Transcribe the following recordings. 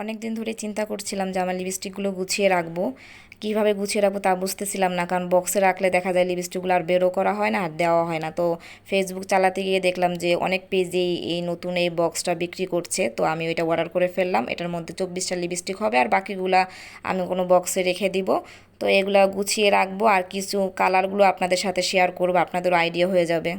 অনেক দিন ধরে চিন্তা করছিলাম যে আমার লিপস্টিকগুলো গুছিয়ে রাখব। কীভাবে গুছিয়ে রাখব তা বুঝতেছিলাম না, কারণ বক্সে রাখলে দেখা যায় লিপস্টিকগুলো আর বেরো করা হয় না আর দেওয়া হয় না। তো ফেসবুক চালাতে গিয়ে দেখলাম যে অনেক পেজেই এই নতুন এই বক্সটা বিক্রি করছে। তো আমি ওইটা অর্ডার করে ফেললাম। এটার মধ্যে চব্বিশটা লিপস্টিক হবে আর বাকিগুলা আমি কোনো বক্সে রেখে দিব। তো এগুলা গুছিয়ে রাখব আর কিছু কালারগুলো আপনাদের সাথে শেয়ার করব, আপনাদেরও আইডিয়া হয়ে যাবে।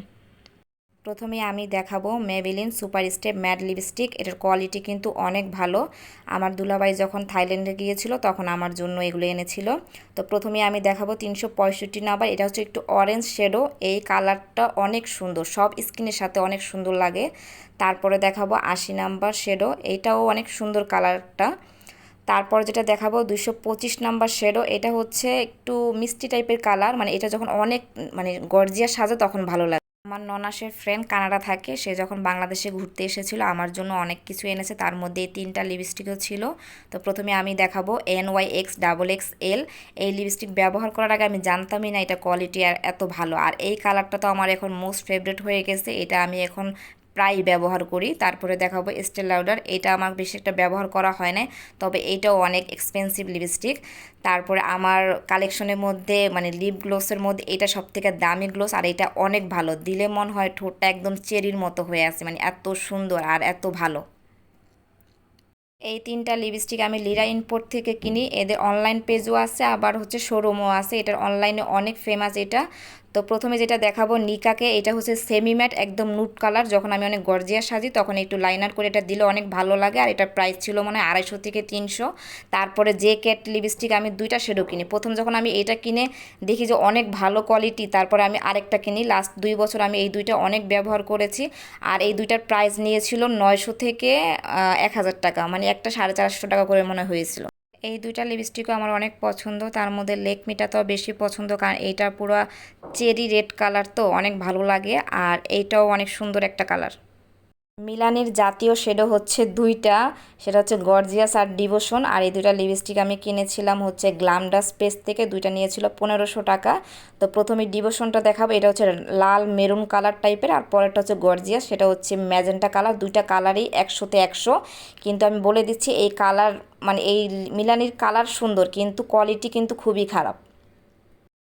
প্রথমে আমি দেখাবো Maybelline super stay matte lipstick এটার কোয়ালিটি কিন্তু অনেক ভালো। আমার দুলাভাই যখন থাইল্যান্ডে গিয়েছিল, তখন আমার জন্য এগুলো এনেছিল। তো প্রথমে আমি দেখাবো তিনশো পঁয়ষট্টি নাম্বার। এটা হচ্ছে একটু অরেঞ্জ শেডো এই কালারটা অনেক সুন্দর। সব স্কিনের সাথে অনেক সুন্দর লাগে। তারপরে দেখাবো আশি নাম্বার শেডো এইটাও অনেক সুন্দর কালারটা তারপর যেটা দেখাবো দুশো পঁচিশ নাম্বার শেডো এটা হচ্ছে একটু মিষ্টি টাইপের কালার মানে এটা যখন অনেক মানে গর্জিয়া সাজে তখন ভালো লাগে। আমার ননাসের ফ্রেন্ড কানাডা থাকে, সে যখন বাংলাদেশে ঘুরতে এসেছিল, আমার জন্য অনেক কিছু এনেছে। তার মধ্যে তিনটা লিপস্টিকও ছিল। তো প্রথমে আমি দেখাবো N Y X double X L এই লিপস্টিক ব্যবহার করার আগে আমি জানতামই না এটা কোয়ালিটি আর এত ভালো। আর এই কালারটা তো আমার এখন মোস্ট ফেভারিট হয়ে গেছে। এটা আমি এখন প্রায় ব্যবহার করি। তারপরে দেখাবো স্টেল লাউডার। এটা আমার বেশি একটা ব্যবহার করা হয় না তবে এটাও অনেক এক্সপেন্সিভ লিপস্টিক তারপরে আমার কালেকশনের মধ্যে মানে লিপ গ্লোসের মধ্যে এটা সব থেকে দামি গ্লোস আর এটা অনেক ভালো। দিলে মন হয় ঠোঁটটা একদম চেরির মতো হয়ে আছে মানে এত সুন্দর আর এত ভালো। এই তিনটা লিপস্টিক আমি লিরা ইনপোর্ট থেকে কিনি। এদের অনলাইন পেজও আছে, আবার হচ্ছে শোরুমও আছে। এটার অনলাইনে অনেক ফেমাস এটা। তো প্রথমে যেটা দেখাবো নিকাকে, এটা হচ্ছে সেমি ম্যাট একদম নুট কালার যখন আমি অনেক গর্জিয়া সাজি, তখন একটু লাইনার করে এটা দিলে অনেক ভালো লাগে। আর এটার প্রাইস ছিল মানে আড়াইশো থেকে তিনশো। তারপরে যে ক্যাট লিপস্টিক আমি দুইটা শেডও কিনি। প্রথম যখন আমি এটা কিনে, দেখি যে অনেক ভালো কোয়ালিটি তারপরে আমি আরেকটা কিনি। লাস্ট দুই বছর আমি এই দুইটা অনেক ব্যবহার করেছি। আর এই দুইটার প্রাইস নিয়েছিল নয়শো থেকে এক হাজার টাকা। মানে একটা সাড়ে চারশো টাকা করে মনে হয়েছিল। এই দুইটা লিপস্টিকও আমার অনেক পছন্দ। তার মধ্যে লেকমিটা তো বেশি পছন্দ, কারণ এইটা পুরো চেরি রেড কালার তো, অনেক ভালো লাগে। আর এইটাও অনেক সুন্দর একটা কালার। মিলানের জাতীয় শেডো হচ্ছে দুইটা। সেটা হচ্ছে গর্জিয়াস আর ডিভোশন। আর এই দুইটা লিপস্টিক আমি কিনেছিলাম হচ্ছে গ্লামডা স্পেস থেকে। দুইটা নিয়েছিল পনেরোশো টাকা। তো প্রথমে ডিভোশনটা দেখাবো। এটা হচ্ছে লাল মেরুন কালার টাইপের। আর পরেরটা হচ্ছে গর্জিয়াস। সেটা হচ্ছে ম্যাজেন্টা কালার। দুইটা কালারই একশোতে একশো। কিন্তু আমি বলে দিচ্ছি, এই কালার মানে এই মিলানির কালার সুন্দর, কিন্তু কোয়ালিটি কিন্তু খুবই খারাপ।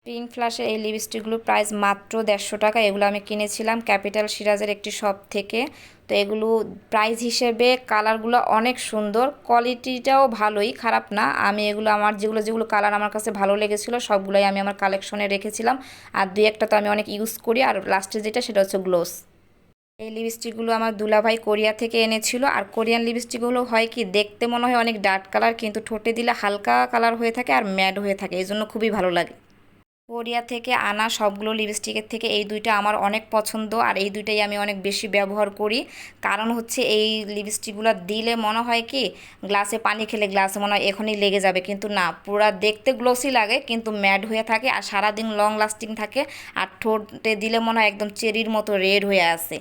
পিঙ্ক ফ্লাশের এই লিপস্টিকগুলোর প্রাইস মাত্র দেড়শো টাকা। এগুলো আমি কিনেছিলাম ক্যাপিটাল সিরাজের একটি শপ থেকে। তো এগুলো প্রাইস হিসেবে কালারগুলো অনেক সুন্দর। কোয়ালিটিটাও ভালোই, খারাপ না। আমি এগুলো আমার যেগুলো যেগুলো কালার আমার কাছে ভালো লেগেছিলো, সবগুলোই আমি আমার কালেকশনে রেখেছিলাম। আর দুই একটা তো আমি অনেক ইউজ করি, আর লাস্টে যেটা সেটা হচ্ছে গ্লোস এই লিপস্টিকগুলো আমার দুলাভাই কোরিয়া থেকে এনেছিল। আর কোরিয়ান লিপস্টিকগুলো হয় কি, দেখতে মনে হয় অনেক ডার্ক কালার কিন্তু ঠোঁটে দিলে হালকা কালার হয়ে থাকে আর ম্যাড হয়ে থাকে এই জন্য খুবই ভালো লাগে। কোরিয়া থেকে আনা সবগুলো লিপস্টিকের থেকে এই দুইটা আমার অনেক পছন্দ আর এই দুইটাই আমি অনেক বেশি ব্যবহার করি। কারণ হচ্ছে এই লিপস্টিকগুলো দিলে মনে হয় কি, গ্লাসে পানি খেলে গ্লাসে মনে হয় এখনই লেগে যাবে। কিন্তু না, পুরা দেখতে গ্লোসি লাগে, কিন্তু ম্যাড হয়ে থাকে আর সারাদিন লং লাস্টিং থাকে আর ঠোঁটে দিলে মনে হয় একদম চেরির মতো রেড হয়ে আসে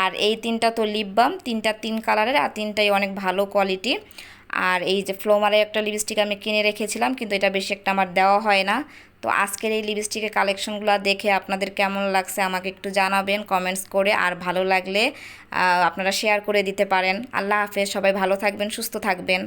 আর এই তিনটা তো লিপ বাম তিনটা তিন কালারের আর তিনটাই অনেক ভালো কোয়ালিটি আর এই যে ফ্লোমারের একটা লিপস্টিক আমি কিনে রেখেছিলাম, কিন্তু এটা বেশি একটা আমার দেওয়া হয় না। তো আজকের এই লিপস্টিকের কালেকশনগুলো দেখে আপনাদের কেমন লাগছে আমাকে একটু জানাবেন কমেন্টস করে। আর ভালো লাগলে আপনারা শেয়ার করে দিতে পারেন। আল্লাহ হাফেজ, সবাই ভালো থাকবেন, সুস্থ থাকবেন।